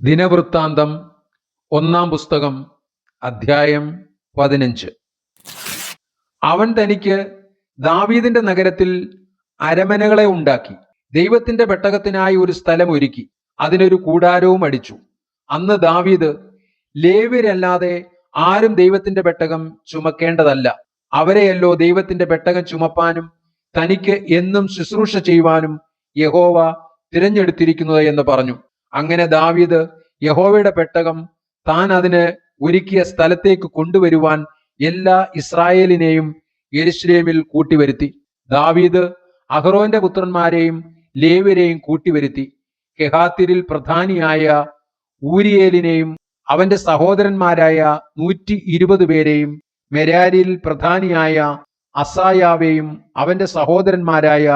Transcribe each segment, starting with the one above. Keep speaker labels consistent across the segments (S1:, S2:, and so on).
S1: ദിനവൃത്താന്തം ഒന്നാം പുസ്തകം അധ്യായം പതിനഞ്ച്. അവൻ തനിക്ക് ദാവീദിന്റെ നഗരത്തിൽ അരമനകളെ ഉണ്ടാക്കി. ദൈവത്തിന്റെ പെട്ടകത്തിനായി ഒരു സ്ഥലം ഒരുക്കി. അതിനൊരു കൂടാരവും അടിച്ചു. അന്ന് ദാവീദ് ലേവ്യരല്ലാതെ ആരും ദൈവത്തിന്റെ പെട്ടകം ചുമക്കേണ്ടതല്ല. അവരെയല്ലോ ദൈവത്തിന്റെ പെട്ടകം ചുമപ്പാനും തനിക്ക് എന്നും ശുശ്രൂഷ ചെയ്യുവാനും യഹോവ തിരഞ്ഞെടുത്തിരിക്കുന്നത് എന്ന് പറഞ്ഞു. അങ്ങനെ ദാവീദ് യഹോവയുടെ പെട്ടകം താൻ അതിന് ഒരുക്കിയ സ്ഥലത്തേക്ക് കൊണ്ടുവരുവാൻ എല്ലാ ഇസ്രായേലിനെയും യെരുശലേമിൽ കൂട്ടിവരുത്തി. ദാവീദ് അഹ്റോന്റെ പുത്രന്മാരെയും ലേവ്യരെയും കൂട്ടിവരുത്തി. കെഹാത്തിരിൽ പ്രധാനിയായ ഊരിയേലിനെയും അവന്റെ സഹോദരന്മാരായ നൂറ്റി ഇരുപത് പേരെയും മെരാരിയിൽ പ്രധാനിയായ അസായാവെയും അവന്റെ സഹോദരന്മാരായ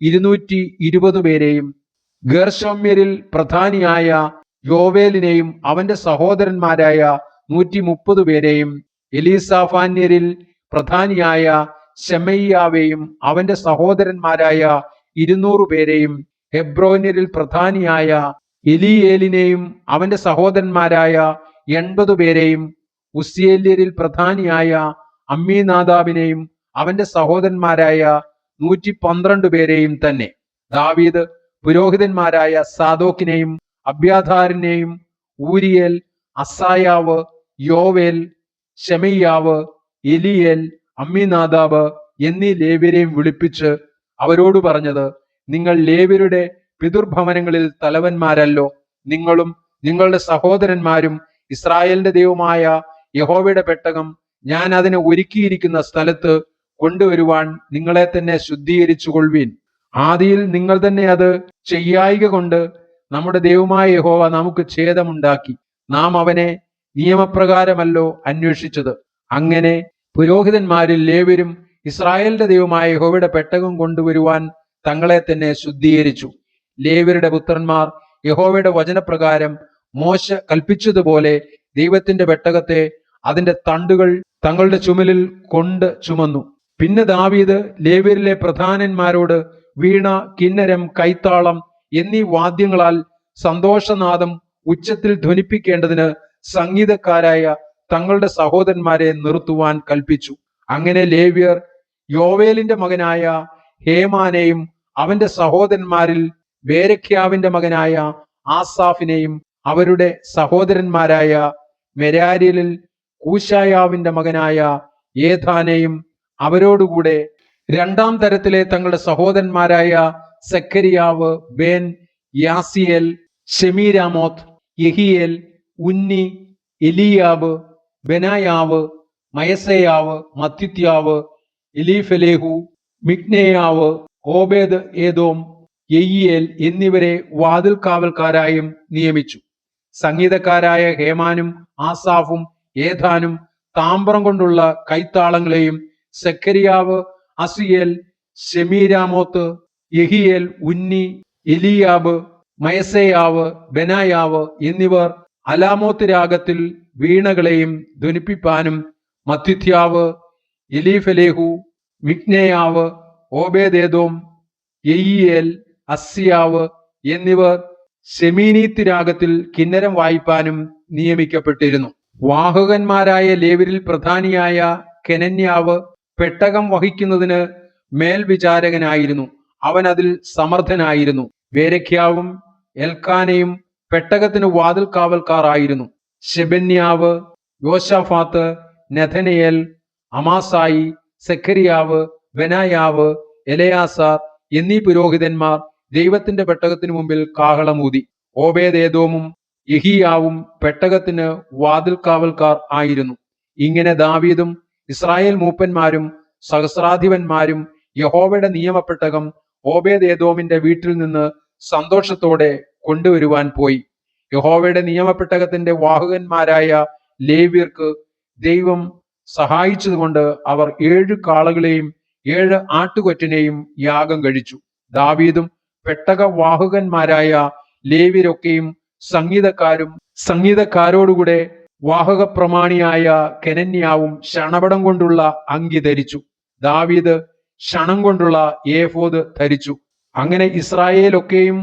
S1: ഇരുന്നൂറ്റി ഇരുപത് പേരെയും ഗർഷമ്യരിൽ പ്രധാനിയായ യോവേലിനെയും അവന്റെ സഹോദരന്മാരായ നൂറ്റി മുപ്പത് പേരെയും എലീസാഫാന്യരിൽ പ്രധാനിയായ ഷെമയ്യാവെയും അവന്റെ സഹോദരന്മാരായ ഇരുന്നൂറ് പേരെയും ഹെബ്രോന്യരിൽ പ്രധാനിയായ എലിയേലിനെയും അവന്റെ സഹോദരന്മാരായ എൺപത് പേരെയും ഉസിയേല്യരിൽ പ്രധാനിയായ അമ്മീനാദാബിനെയും അവന്റെ സഹോദരന്മാരായ നൂറ്റി പന്ത്രണ്ട് പേരെയും തന്നെ. ദാവീദ് പുരോഹിതന്മാരായ സാദോക്കിനെയും അബ്യാധാരിനെയും ഊരിയേൽ അസായാവ് യോവേൽ ഷെമയ്യാവ് എലിയേൽ അമ്മിനാദാബ് എന്നീ ലേവ്യരെയും വിളിപ്പിച്ച് അവരോട് പറഞ്ഞത് നിങ്ങൾ ലേവ്യരുടെ പിതൃഭവനങ്ങളിൽ തലവന്മാരല്ലോ. നിങ്ങളും നിങ്ങളുടെ സഹോദരന്മാരും ഇസ്രായേലിന്റെ ദൈവമായ യഹോവയുടെ പെട്ടകം ഞാൻ അതിനെ ഒരുക്കിയിരിക്കുന്ന സ്ഥലത്ത് കൊണ്ടുവരുവാൻ നിങ്ങളെ തന്നെ ശുദ്ധീകരിച്ചു കൊള്ളുവീൻ ആദിയിൽ നിങ്ങൾ തന്നെ അത് ചെയ്യായിക കൊണ്ട് നമ്മുടെ ദൈവമായ യഹോവ നമുക്ക് ഛേദമുണ്ടാക്കി. നാം അവനെ നിയമപ്രകാരമല്ലോ അന്വേഷിച്ചത്. അങ്ങനെ പുരോഹിതന്മാരിൽ ലേവരും ഇസ്രായേലിന്റെ ദൈവമായ യഹോവയുടെ പെട്ടകം കൊണ്ടുവരുവാൻ തങ്ങളെ തന്നെ ശുദ്ധീകരിച്ചു. ലേവരുടെ പുത്രന്മാർ യഹോവയുടെ വചനപ്രകാരം മോശ കൽപ്പിച്ചതുപോലെ ദൈവത്തിന്റെ പെട്ടകത്തെ അതിന്റെ തണ്ടുകൾ തങ്ങളുടെ ചുമലിൽ കൊണ്ട് ചുമന്നു. പിന്നെ ദാവീദ് ലേവ്യരിലെ പ്രധാനന്മാരോട് വീണ കിന്നരം കൈത്താളം എന്നീ വാദ്യങ്ങളാൽ സന്തോഷനാദം ഉച്ചത്തിൽ ധ്വനിപ്പിക്കേണ്ടതിന് സംഗീതക്കാരായ തങ്ങളുടെ സഹോദരന്മാരെ നിർത്തുവാൻ കൽപ്പിച്ചു. അങ്ങനെ ലേവ്യർ യോവേലിന്റെ മകനായ ഹേമാനെയും അവന്റെ സഹോദരന്മാരിൽ വേരഖ്യാവിന്റെ മകനായ ആസാഫിനെയും അവരുടെ സഹോദരന്മാരായ മെരാരിലിൽ കൂശായാവിന്റെ മകനായ ഏഥാനെയും അവരോടുകൂടെ രണ്ടാം തരത്തിലെ തങ്ങളുടെ സഹോദരന്മാരായ സെക്കരിയാവ് ബേൻ യാസിയേൽ ഷെമീരാമോത്ത് യഹിയേൽ ഉന്നി എലിയാവ് ബെനായാവ് മയസയാവ് മത്തിത്യാവ് എലീഫലേഹു മിഗ്നേയാവ് ഓബേദ് ഏതോം യെയ്യേൽ എന്നിവരെ വാതിൽ കാവൽക്കാരായും നിയമിച്ചു. സംഗീതക്കാരായ ഹേമാനും ആസാഫും ഏതാനും താമ്രം കൊണ്ടുള്ള കൈത്താളങ്ങളെയും സെക്കരിയാവ് അസിയേൽ ഷെമീരാമോത്ത് യഹിയേൽ ഉന്നി എലിയാബ് മയസയാവ് ബനായാവ് എന്നിവർ അലാമോത്ത് രാഗത്തിൽ വീണകളെയും ധ്വനിപ്പിപ്പാനും മത്തിഥ്യാവ് എലീഫലേഹു മിഗ്നയാവ് ഓബേദേദോം എയിയേൽ അസിയാവ് എന്നിവർ ഷെമീനീത്ത് രാഗത്തിൽ കിന്നരം വായിപ്പാനും നിയമിക്കപ്പെട്ടിരുന്നു. വാഹകന്മാരായ ലേവരിൽ പ്രധാനിയായ കെനന്യാവ് പെട്ടകം വഹിക്കുന്നതിന് മേൽവിചാരകനായിരുന്നു. അവൻ അതിൽ സമർത്ഥനായിരുന്നു. വേരഖ്യാവും എൽക്കാനയും പെട്ടകത്തിന് വാതിൽ കാവൽക്കാരായിരുന്നു ഷെബന്യാവ് യോശാഫാത്ത് നെഥനയേൽ അമാസായി സെക്കരിയാവ് വെനായാവ് എലയാസാർ എന്നീ പുരോഹിതന്മാർ ദൈവത്തിന്റെ പെട്ടകത്തിന് മുമ്പിൽ കാഹളമൂതി. ഓബേദേദോമും ഇഹിയാവും പെട്ടകത്തിന് വാതിൽ കാവൽക്കാർ ആയിരുന്നു. ഇങ്ങനെ ദാവീദും ഇസ്രായേൽ മൂപ്പന്മാരും സഹസ്രാധിപന്മാരും യഹോവയുടെ നിയമപ്പെട്ടകം ഓബേദേദോമിന്റെ വീട്ടിൽ നിന്ന് സന്തോഷത്തോടെ കൊണ്ടുവരുവാൻ പോയി. യഹോവയുടെ നിയമപ്പെട്ടകത്തിന്റെ വാഹകന്മാരായ ലേവ്യർക്ക് ദൈവം സഹായിച്ചതുകൊണ്ട് അവർ ഏഴ് കാളകളെയും ഏഴ് ആട്ടുകൊറ്റനെയും യാഗം കഴിച്ചു. ദാവീദും പെട്ടക വാഹകന്മാരായ ലേവ്യരൊക്കെയും സംഗീതക്കാരും സംഗീതക്കാരോടുകൂടെ വാഹക പ്രമാണിയായ കെനന്യാവും ക്ഷണപടം കൊണ്ടുള്ള അങ്കി ധരിച്ചു. ദാവീദ് ക്ഷണം കൊണ്ടുള്ള ഏഫോദ് ധരിച്ചു. അങ്ങനെ ഇസ്രായേലൊക്കെയും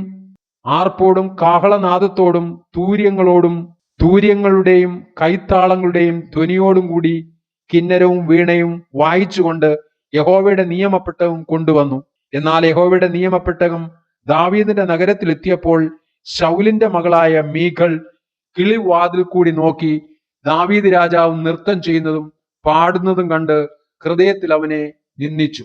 S1: ആർപ്പോടും കാഹളനാദത്തോടും തൂര്യങ്ങളോടും തൂര്യങ്ങളുടെയും കൈത്താളങ്ങളുടെയും ധ്വനിയോടും കൂടി കിന്നരവും വീണയും വായിച്ചുകൊണ്ട് യഹോവയുടെ നിയമപ്പെട്ടകം കൊണ്ടുവന്നു. എന്നാൽ യഹോവയുടെ നിയമപ്പെട്ടകം ദാവീദിന്റെ നഗരത്തിലെത്തിയപ്പോൾ ശൗലിന്റെ മകളായ മീഖൾ കിളിവാതിൽ കൂടി നോക്കി ദാവീദ് രാജാവ് നൃത്തം ചെയ്യുന്നതും പാടുന്നതും കണ്ട് ഹൃദയത്തിൽ അവനെ നിന്ദിച്ചു.